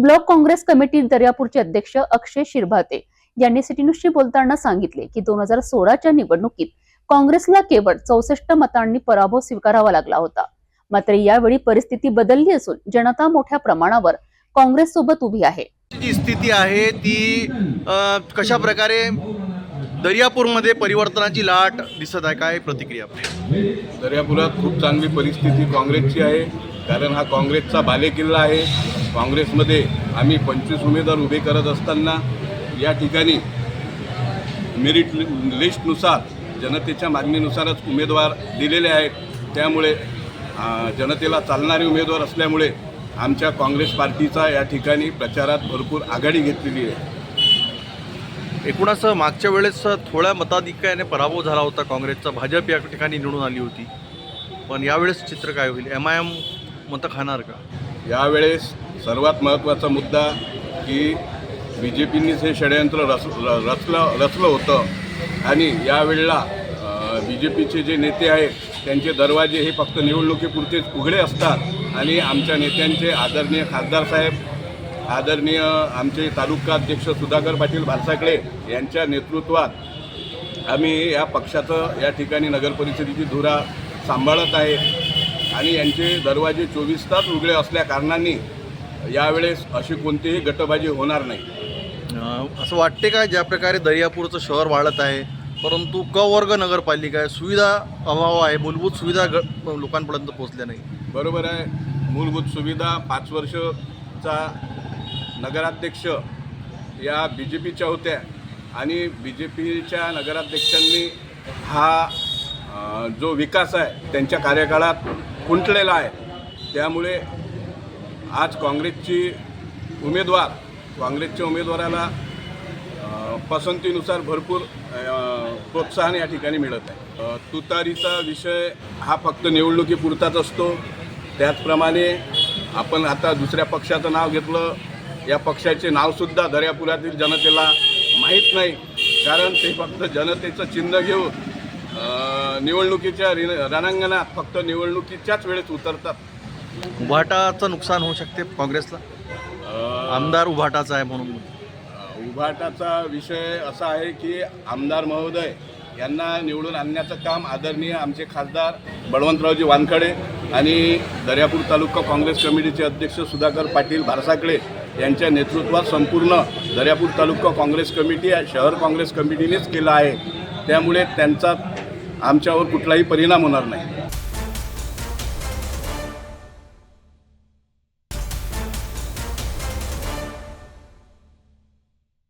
Block Congress committee दर्यापूरचे अध्यक्ष अक्षय शिरभाते यांनी city न्यूजशी बोलताना सांगितले की दोन हजार सोळाच्या निवडणुकीत काँग्रेसला केवळ चौसष्ट मतांनी पराभव स्वीकारावा लागला होता. मात्र यावेळी परिस्थिती बदलली असून जनता मोठ्या प्रमाणावर काँग्रेस सोबत उभी आहे. जी स्थिती आहे ती कशा प्रकारे दर्यापूरमध्ये परिवर्तनाची लाट दिसत आहे काय प्रतिक्रिया? दर्यापुरात खूप चांगली परिस्थिती काँग्रेसची आहे. कारण हा काँग्रेसचा बालेकिल्ला आहे. काँग्रेसमध्ये आम्ही पंचवीस उमेदवार उभे करत असताना या ठिकाणी मेरिट लिस्टनुसार जनतेच्या मागणीनुसारच उमेदवार दिलेले आहेत. त्यामुळे जनतेला चालणारे उमेदवार असल्यामुळे आमच्या काँग्रेस पार्टीचा या ठिकाणी प्रचारात भरपूर आघाडी घेतलेली आहे. एकूणच मागच्या वेळेस थोड्या मताधिक्याने पराभव झाला होता काँग्रेसचा. भाजप या ठिकाणी निवडून आली होती. पण यावेळेस चित्र काय होईल? एम आय एम मतं खाणार का? यावेळेस सर्वात महत्त्वाचा मुद्दा की बी जे पीनीच हे षडयंत्र रच र- रचलं रचलं होतं. आणि यावेळेला बी जे पीचे जे नेते आहेत त्यांचे दरवाजे हे फक्त निवडणुकीपुरतेच उघडे असतात. आणि आमच्या नेत्यांचे आदरणीय खासदार साहेब आदरणीय आमचे तालुका अध्यक्ष सुधाकर पाटील भालसाकडे यांच्या नेतृत्वात आम्ही या पक्षाचं या ठिकाणी नगरपरिषदेची धुरा सांभाळत आहे. आणि यांचे दरवाजे चोवीस तास उघडे असल्या कारणांनी यावेळेस अशी कोणतीही गटबाजी होणार नाही. असं वाटते का ज्या प्रकारे दर्यापूरचं शहर वाढत आहे परंतु क वर्ग नगरपालिका आहे सुविधा अभाव आहे मूलभूत सुविधा ग लोकांपर्यंत पोहोचल्या नाही बरोबर आहे. मूलभूत सुविधा पाच वर्षचा नगराध्यक्ष या बी जे पीच्या होत्या आणि बी जे पीच्या नगराध्यक्षांनी हा अ, जो विकास आहे त्यांच्या कार्यकाळात खुंटलेला आहे. त्यामुळे आज काँग्रेसची उमेदवार काँग्रेसच्या उमेदवाराला पसंतीनुसार भरपूर प्रोत्साहन या ठिकाणी मिळत आहे. तुतारीचा विषय हा फक्त निवडणुकीपुरताच असतो. त्याचप्रमाणे आपण आता दुसऱ्या पक्षाचं नाव घेतलं. या पक्षाचे नावसुद्धा दर्यापुरातील जनतेला माहीत नाही. कारण ते फक्त जनतेचं चिन्ह घेऊन निवडणुकीच्या रिन रणांगणात फक्त निवडणुकीच्याच वेळेस उतरतात. उभाटाचं नुकसान होऊ शकते काँग्रेसला? आमदार उभाटाचा आहे म्हणून. उभाटाचा विषय असा आहे की आमदार महोदय यांना निवडून आणण्याचं काम आदरणीय आमचे खासदार बळवंतरावजी वानखडे आणि दर्यापूर तालुका काँग्रेस कमिटीचे अध्यक्ष सुधाकर पाटील भारसाकडे यांच्या नेतृत्वात संपूर्ण दर्यापूर तालुका काँग्रेस कमिटी शहर काँग्रेस कमिटीनेच केला आहे. त्यामुळे त्यांचा आमच्यावर कुठलाही परिणाम होणार नाही.